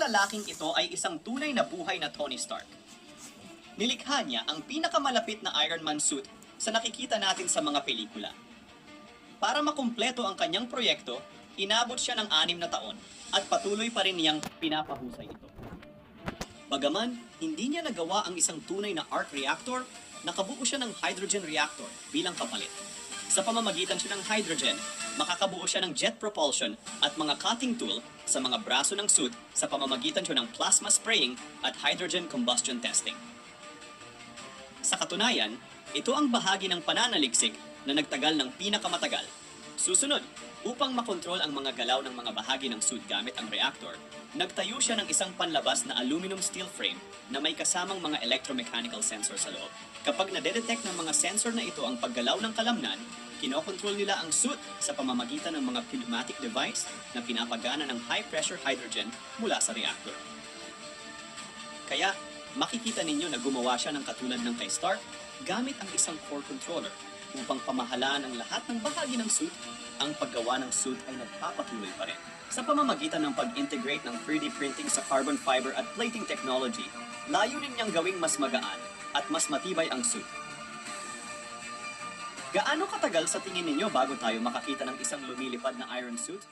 lalaking ito ay isang tunay na buhay na Tony Stark. Nilikha niya ang pinakamalapit na Iron Man suit sa nakikita natin sa mga pelikula. Para makumpleto ang kanyang proyekto, inabot siya ng anim na taon at patuloy pa rin niyang pinapahusay ito. Bagaman, hindi niya nagawa ang isang tunay na arc reactor, nakabuo siya ng hydrogen reactor bilang kapalit. Sa pamamagitan siya ng hydrogen, makakabuo siya ng jet propulsion at mga cutting tool sa mga braso ng suit sa pamamagitan siya ng plasma spraying at hydrogen combustion testing. Sa katunayan, ito ang bahagi ng pananaliksik na nagtagal ng pinakamatagal. Susunod, upang makontrol ang mga galaw ng mga bahagi ng suit gamit ang reactor, nagtayo siya ng isang panlabas na aluminum steel frame na may kasamang mga electromechanical sensor sa loob. Kapag nade-detect ng mga sensor na ito ang paggalaw ng kalamnan, kinokontrol nila ang suit sa pamamagitan ng mga pneumatic device na pinapagana ng high-pressure hydrogen mula sa reactor. Kaya, makikita ninyo na gumawa siya ng katulad ng kay Stark gamit ang isang core controller upang pamahalaan ang lahat ng bahagi ng suit, ang paggawa ng suit ay nagpapatuloy pa rin. Sa pamamagitan ng pag-integrate ng 3D printing sa carbon fiber at plating technology, layunin niyang gawing mas magaan at mas matibay ang suit. Gaano katagal sa tingin ninyo bago tayo makakita ng isang lumilipad na iron suit?